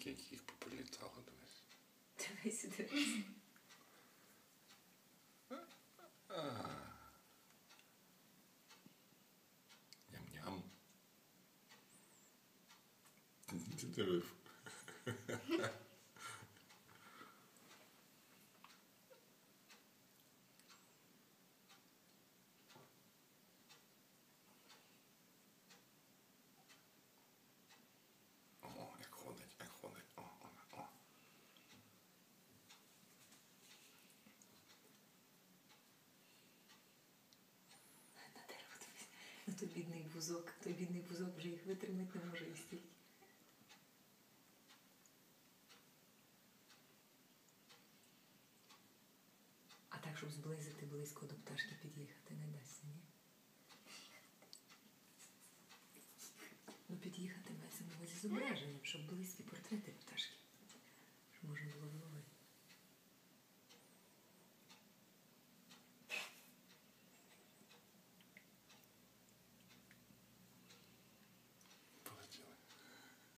Скільки їх поприлітало дивись. Дивись, дивись. Ням-ням. Ти дивив. той бідний вузок, той бідний бузок вже їх витримати не може і стільки. А так, щоб зблизити близько до пташки під'їхати, не дасться, ні? Ну, під'їхати мається на увазі зображенням, щоб пташки.